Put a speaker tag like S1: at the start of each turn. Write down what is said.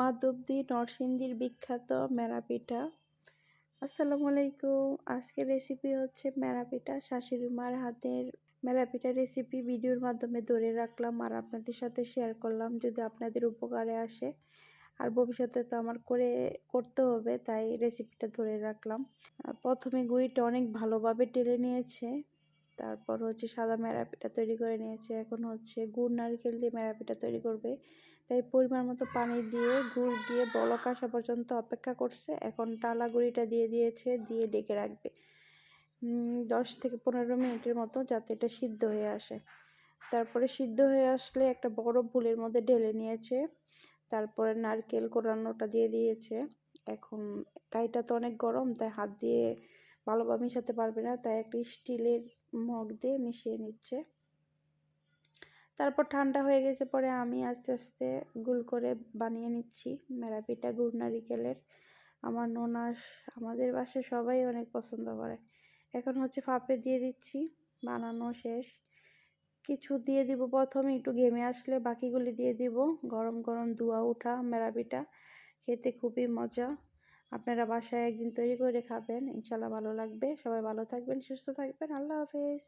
S1: মাধবদী নরসিংদীর বিখ্যাত মেরা পিঠা। আসসালামু আলাইকুম। আজকের রেসিপি হচ্ছে মেরা পিঠা। শাশুড়ি মার হাতের মেরা পিঠা রেসিপি ভিডিওর মাধ্যমে ধরে রাখলাম আর আপনাদের সাথে শেয়ার করলাম যদি আপনাদের উপকারে আসে। আর ভবিষ্যতে তো আমার করে করতে হবে, তাই রেসিপিটা ধরে রাখলাম। প্রথমে গুঁড়িটা অনেক ভালোভাবে টেলে নিয়েছে। তারপর হচ্ছে সাদা মেরাপিটা তৈরি করে নিয়েছে। এখন হচ্ছে গুড়, নারকেল দিয়ে মেরাপিটা তৈরি করবে। তাই পরিমাণ মতো পানি দিয়ে, গুড় দিয়ে বলক আসা পর্যন্ত অপেক্ষা করছে। এখন টালা গুঁড়িটা দিয়ে দিয়েছে, দিয়ে ডেকে রাখবে। দশ থেকে পনেরো মিনিটের মতো যাতে এটা সিদ্ধ হয়ে আসে। তারপরে সিদ্ধ হয়ে আসলে একটা বড় বুলের মধ্যে ঢেলে নিয়েছে। তারপরে নারকেল কোরানোটা দিয়ে দিয়েছে। এখন কাইটা তো অনেক গরম, তাই হাত দিয়ে ভালোভাবে মিশাতে পারবে না, তাই একটা স্টিলের মগ দিয়ে মিশিয়ে নিচ্ছে। তারপর ঠান্ডা হয়ে গেছে পরে আমি আস্তে আস্তে গুল করে বানিয়ে নিচ্ছি মেরাপিটা গুড় নারিকেলের আমার ননাস, আমাদের বাসায় সবাই অনেক পছন্দ করে। এখন হচ্ছে ফাপে দিয়ে দিচ্ছি, বানানো শেষ। কিছু দিয়ে দিব প্রথমে, একটু ঘেমে আসলে বাকিগুলি দিয়ে দিব। গরম গরম ধোয়া উঠা মেরাপিটা, খেতে খুবই মজা। আপনারা বাসায় একদিন তৈরি করে খাবেন। ইনশাল্লাহ ভালো লাগবে। সবাই ভালো থাকবেন, সুস্থ থাকবেন। আল্লাহ হাফেজ।